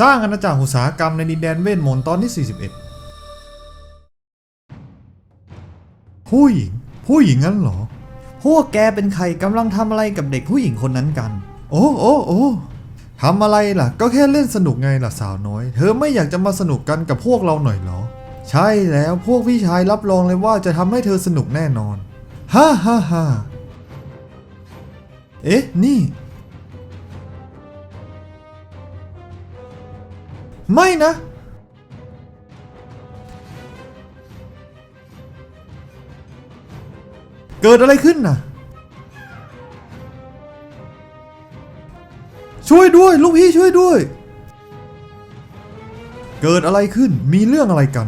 สร้างอาณาจักรอุตสาหกรรมในดินแดนเวทมนต์ตอนที่ 41 ผู้หญิง ผู้หญิงงั้นเหรอ พวกแกเป็นใครกำลังทำอะไรกับเด็กผู้หญิงคนนั้นกัน โอ้โอ้โอ้ทำอะไรล่ะ ก็แค่เล่นสนุกไงล่ะสาวน้อย เธอไม่อยากจะมาสนุกกันกับพวกเราหน่อยเหรอ ใช่แล้วพวกพี่ชายรับรองเลยว่าจะทำให้เธอสนุกแน่นอน ฮ่าฮ่าฮ่าเอ๊ะ นี่ ไม่นะ เกิดอะไรขึ้นน่ะ ช่วยด้วย ลูกพี่ช่วยด้วย เกิดอะไรขึ้นมีเรื่องอะไรกัน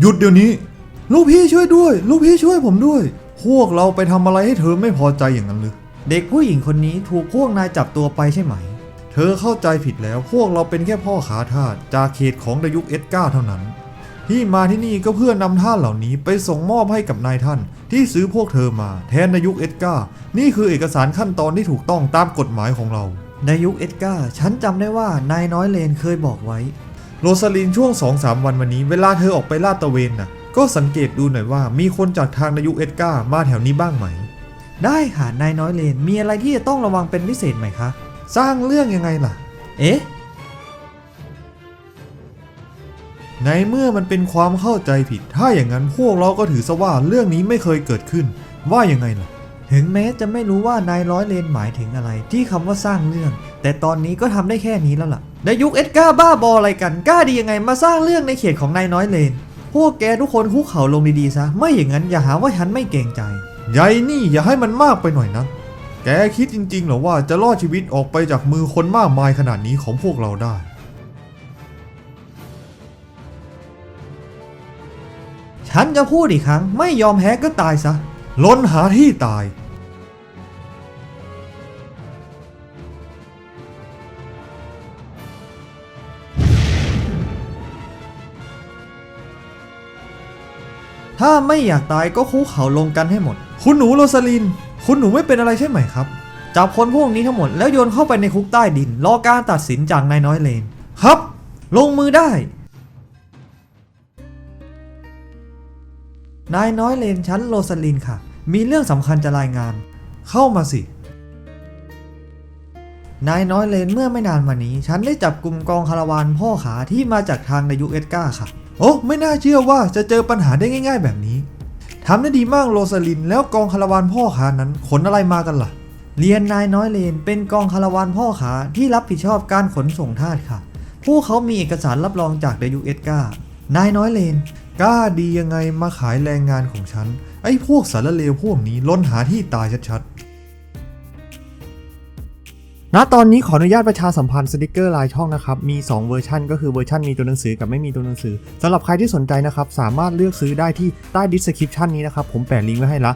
หยุดเดี๋ยวนี้ ลูกพี่ช่วยด้วย ลูกพี่ช่วยผมด้วย พวกเราไปทำอะไรให้เธอไม่พอใจอย่างนั้นหรือเด็กผู้หญิงคนนี้ถูกพวกนายจับตัวไปใช่ไหม เธอเข้าใจผิดแล้วพวกเราเป็นแค่พ่อขาทาสจากเขตของดยุคเอสกาเท่านั้น ที่มาที่นี่ก็เพื่อนำท่านเหล่านี้ไปส่งมอบให้กับนายท่าน ที่ซื้อพวกเธอมาแทนในยุคเอสกานี่คือเอกสารขั้นตอนที่ถูกต้องตามกฎหมายของเรา ในยุคเอสกาฉันจำได้ว่านายน้อยเลนเคยบอกไว้ โรซาลินช่วง2-3วันวันนี้เวลาเธอออกไปลาดตระเวนน่ะก็สังเกตดูหน่อยว่ามีคนจากทางนายุคเอสกามาแถวนี้บ้างไหม ได้ค่ะนายน้อยเลนมีอะไรที่จะต้องระวังเป็นพิเศษไหมคะ สร้างเรื่องยังไงล่ะ เอ๊ะ ในเมื่อมันเป็นความเข้าใจผิด ถ้าอย่างนั้นพวกเราก็ถือซะว่าเรื่องนี้ไม่เคยเกิดขึ้น ว่ายังไงล่ะ ถึงแม้จะไม่รู้ว่านายร้อยเลนหมายถึงอะไร ที่คำว่าสร้างเรื่อง แต่ตอนนี้ก็ทำได้แค่นี้แล้วล่ะ ในยุคเอ็ดการ์บ้าบออะไรกัน กล้าดียังไงมาสร้างเรื่องในเขตของนายน้อยเลน พวกแกทุกคนคุกเข่าลงดีๆซะ ไม่อย่างนั้นอย่าหาว่าฉันไม่เกรงใจ ยายนี่อย่าให้มันมากไปหน่อยนะ แกคิดจริงๆเหรอว่าจะรอดชีวิตออกไปจากมือคนมากมายขนาดนี้ของพวกเราได้ ฉันจะพูดอีกครั้ง ไม่ยอมแพ้ก็ตายซะ ล้นหาที่ตาย ถ้าไม่อยากตายก็คุกเขาลงกันให้หมด คุณหนูโรสลิน คุณหนูไม่เป็นอะไรใช่ไหมครับ จับคนพวกนี้ทั้งหมดแล้วโยนเข้าไปในคุกใต้ดิน รอการตัดสินจากนายน้อยเลน ครับ ลงมือได้ นายน้อยเลนชั้นโรสลินค่ะ มีเรื่องสำคัญจะรายงาน เข้ามาสิ นายน้อยเลนเมื่อไม่นานมานี้ ฉันได้จับกลุ่มกองคาราวานพ่อขาที่มาจากทางในยุเอสกาค่ะ โอ้ไม่น่าเชื่อว่าจะเจอปัญหาได้ง่าย ๆ แบบนี้ ทำได้ดีมากโรสลิน แล้วกองคาราวานพ่อขานั้นขนอะไรมากันล่ะ เรียนนายน้อยเลนเป็นกองคาราวานพ่อขาที่รับผิดชอบการขนส่งทาสค่ะ พวกเขามีเอกสารรับรองจากเดยุเอสกานายน้อยเลนกล้าดียังไงมาขายแรงงานของฉัน ไอ้พวกสารเลวพวกนี้ล้นหาที่ตายชัดๆ ณตอนนี้ขออนุญาตประชาสัมพันธ์สติกเกอร์ลายช่องนะครับ มี 2 เวอร์ชันก็คือเวอร์ชันมีตัวหนังสือกับไม่มีตัวหนังสือสำหรับใครที่สนใจนะครับ สามารถเลือกซื้อได้ที่ใต้ดิสคริปชันนี้นะครับ ผมแปะลิงก์ไว้ให้ละ